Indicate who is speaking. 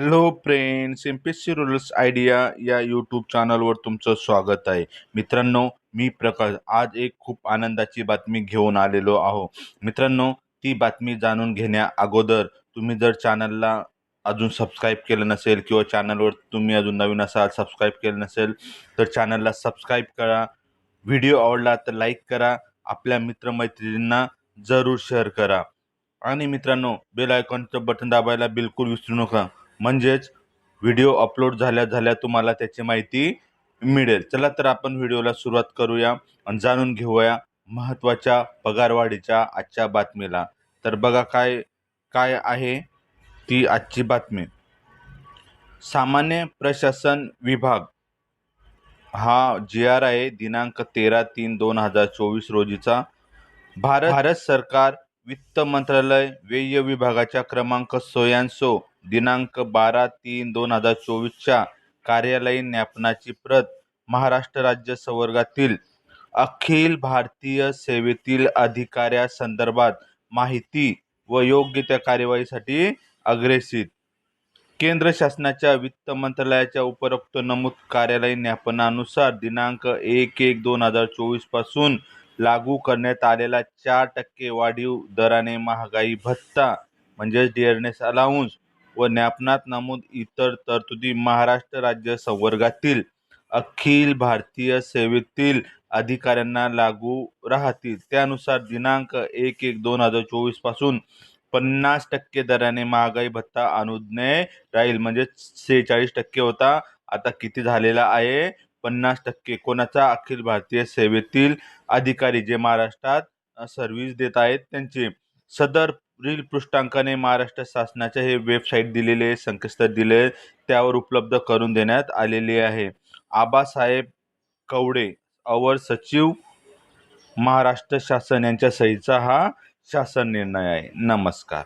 Speaker 1: Hello friends M P S C rurals idea या YouTube चॅनलवर तुमचं स्वागत आहे. मित्रांनो मी प्रकाश. आज एक खूप आनंदाची बातमी घेऊन आलेलो आहो. मित्रांनो ती बातमी जाणून घेण्या अगोदर तुम्ही जर चॅनलला अजून सबस्क्राईब केलं नसेल किंवा चॅनलवर तुम्ही अजून नवीन असाल सबस्क्राईब केलं नसेल तर चॅनलला सबस्क्राईब करा. व्हिडिओ आवडला तर लाईक करा. आपल्या मित्रमैत्रिणींना जरूर शेअर करा. आणि मित्रांनो बेल आयकॉनचं बटन दाबायला बिलकुल विसरू नका. म्हणजेच व्हिडिओ अपलोड झाल्या झाल्या तुम्हाला त्याची माहिती मिळेल. चला तर आपण व्हिडिओला सुरुवात करूया आणि जाणून घेऊया महत्त्वाच्या पगारवाढीच्या आजच्या बातमीला. तर बघा काय काय आहे ती आजची बातमी. सामान्य प्रशासन विभाग हा जी आर आहे दिनांक तेरा तीन दोन हजार चोवीस रोजीचा. भारत भारत सरकार वित्त मंत्रालय व्यय विभागाच्या क्रमांक सोयांसो दिनांक बारा तीन दोन हजार चोवीसच्या कार्यालयीन ज्ञापनाची प्रत महाराष्ट्र राज्य संवर्गातील अखिल भारतीय सेवेतील अधिकाऱ्यासंदर्भात माहिती व योग्य त्या कार्यवाहीसाठी अग्रेसित केंद्र शासनाच्या वित्त मंत्रालयाच्या उपरोक्त नमूद कार्यालयीन ज्ञापनानुसार दिनांक एक एक दोन हजार चोवीसपासून लागू करण्यात आलेला चार टक्के वाढीव दराने महागाई भत्ता म्हणजेच डिअरनेस अलाउन्स व ज्ञापनात नमूद इतर तरतुदी महाराष्ट्र राज्य संवर्गातील अखिल भारतीय सेवेतील अधिकाऱ्यांना लागू राहतील. त्यानुसार दिनांक एक एक दोन हजार चोवीसपासून पन्नास टक्के दराने महागाई भत्ता अनुज्ञेय राहील. म्हणजे सेहेचाळीस टक्के होता. आता किती झालेला आहे? पन्नास टक्के. कोणाचा? अखिल भारतीय सेवेतील अधिकारी जे महाराष्ट्रात सर्व्हिस देत आहेत त्यांचे. सदर रील पृष्ठांकाने महाराष्ट्र शासनाच्या हे वेबसाईट दिलेले आहे संकेतस्थळ दिले त्यावर उपलब्ध करून देण्यात आलेली आहे. आबासाहेब कवडे अवर सचिव महाराष्ट्र शासन यांच्या सहीचा हा शासन निर्णय आहे. नमस्कार.